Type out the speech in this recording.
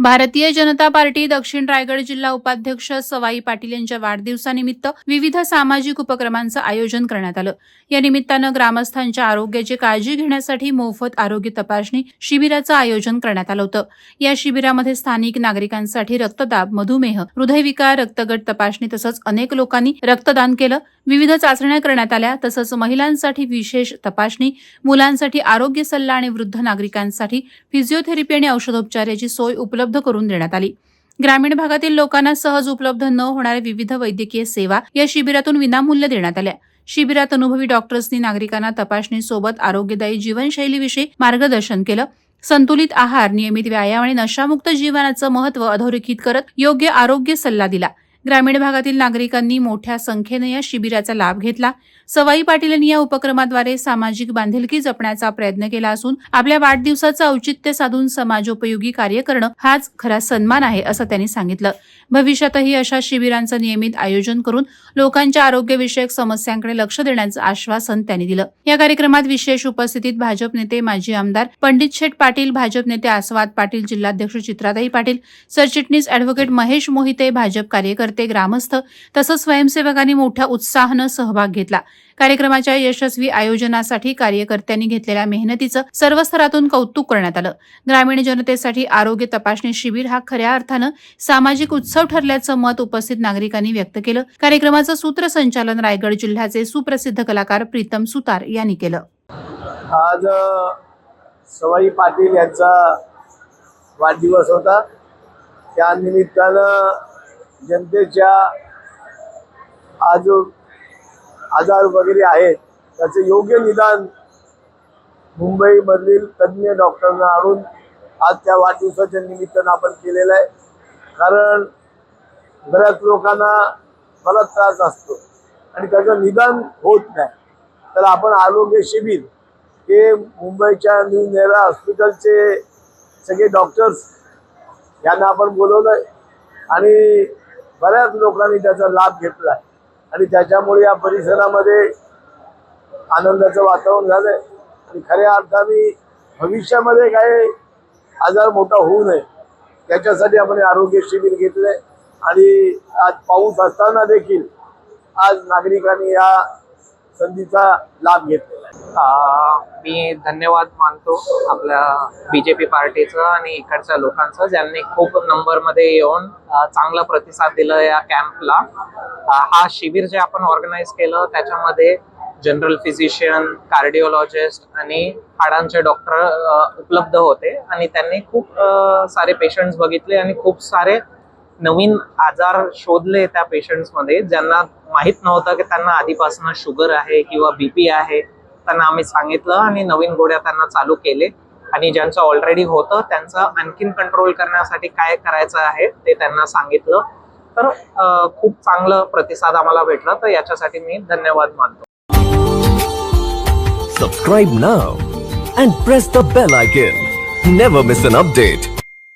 Bharatiya Janata party दक्षिण रायगड जिल्हा उपाध्यक्ष सवाई पाटील यांच्या वाढदिवसानिमित्त विविध सामाजिक उपक्रमांचं आयोजन करण्यात आलं. या निमित्तानं ग्रामस्थांच्या आरोग्याची काळजी घेण्यासाठी मोफत आरोग्य तपासणी शिबिराचं आयोजन करण्यात आलं होतं. या शिबिरामध्ये स्थानिक नागरिकांसाठी रक्तदाब मधुमेह हृदयविकार रक्तगट तपासणी तसंच अनेक लोकांनी रक्तदान केलं. विविध चाचण्या करण्यात आल्या तसंच महिलांसाठी विशेष तपासणी मुलांसाठी आरोग्य सल्ला आणि वृद्ध नागरिकांसाठी फिजिओथेरपी आणि औषधोपचार याची सोय उपलब्ध करून देण्यात आली. ग्रामीण भागातील लोकांना सहज उपलब्ध न होणाऱ्या विविध वैद्यकीय सेवा या शिबिरातून विनामूल्य देण्यात आल्या. शिबिरात अनुभवी डॉक्टर्सनी नागरिकांना तपासणीसोबत आरोग्यदायी जीवनशैलीविषयी मार्गदर्शन केलं. संतुलित आहार नियमित व्यायाम आणि नशामुक्त जीवनाचं महत्त्व अधोरेखित करत योग्य आरोग्य सल्ला दिला. ग्रामीण भागातील नागरिकांनी मोठ्या संख्येनं या शिबिराचा लाभ घेतला. सवाई पाटील यांनी या उपक्रमाद्वारे सामाजिक बांधिलकी जपण्याचा प्रयत्न केला असून आपल्या वाढदिवसाचं औचित्य साधून समाजोपयोगी कार्य करणं हाच खरा सन्मान आहे असं त्यांनी सांगितलं. भविष्यातही अशा शिबिरांचं नियमित आयोजन करून लोकांच्या आरोग्यविषयक समस्यांकडे लक्ष देण्याचं आश्वासन त्यांनी दिलं. या कार्यक्रमात विशेष उपस्थितीत भाजप नेते माजी आमदार पंडित शेठ पाटील भाजप नेते आस्वाद पाटील जिल्हाध्यक्ष चित्राताई पाटील सरचिटणीस अॅडव्होकेट महेश मोहिते भाजप कार्यकर्ते ग्रामस्थ तसंच स्वयंसेवकांनी मोठ्या उत्साहानं सहभाग घेतला. कार्यक्रमाच्या यशस्वी आयोजनासाठी कार्यकर्त्यांनी घेतलेल्या मेहनतीचं सर्व स्तरातून कौतुक करण्यात आलं. ग्रामीण जनतेसाठी आरोग्य तपासणी शिबिर हा खऱ्या अर्थानं सामाजिक उत्सव ठरल्याचं मत उपस्थित नागरिकांनी व्यक्त केलं. कार्यक्रमाचं सूत्रसंचालन रायगड जिल्ह्याचे सुप्रसिद्ध कलाकार प्रीतम सुतार यांनी केलं. आज सवाई पाटील यांचा वाढदिवस होता. त्या निमित्तानं जनतेच्या आज आजार वगैरे आहेत त्याचे योग्य निदान मुंबईमधील तज्ज्ञ डॉक्टरांना आणून आज त्या वाढदिवसाच्या निमित्तानं आपण केलेलं आहे. कारण बऱ्याच लोकांना बराच त्रास असतो आणि त्याचं निदान होत नाही. तर आपण आरोग्य शिबिर हे मुंबईच्या न्यू नेहरा हॉस्पिटलचे सगळे डॉक्टर्स यांना आपण बोलवलं आणि बऱ्याच लोकांनी त्याचा लाभ घेतला. आणि त्याच्यामुळे या परिसरामध्ये आनंदाचं वातावरण झालंय. आणि खऱ्या अर्थाने भविष्यामध्ये काही आजार मोठा होऊ नये. त्याच्यासाठी आपण आरोग्य शिबिर घेतलंय. आणि आज पाऊस असताना देखील आज नागरिकांनी या संधीचा लाभ घेतलेला आहे. मी धन्यवाद मानतो आपल्या बीजेपी पार्टीचं आणि इकडच्या लोकांचं ज्यांनी खूप नंबरमध्ये येऊन चांगला प्रतिसाद दिला या कॅम्पला. हा शिबिर जे आपण ऑर्गनाईज केलं त्याच्यामध्ये जनरल फिजिशियन कार्डिओलॉजिस्ट आणि हाडांचे डॉक्टर उपलब्ध होते. आणि त्यांनी खूप सारे पेशंट्स बघितले आणि खूप सारे नवीन आजार शोधले त्या पेशंट्समध्ये ज्यांना माहीत नव्हतं की त्यांना आधीपासून शुगर आहे किंवा बीपी आहे त्यांना आम्ही सांगितलं आणि नवीन गोळ्या त्यांना चालू केले. आणि ज्यांचं ऑलरेडी होतं त्यांचं आणखीन कंट्रोल करण्यासाठी काय करायचं आहे ते त्यांना सांगितलं. तर खूप चांगलं प्रतिसाद आम्हाला भेटला. तर याच्यासाठी मी धन्यवाद मानतो. Subscribe now and press the bell icon never miss an update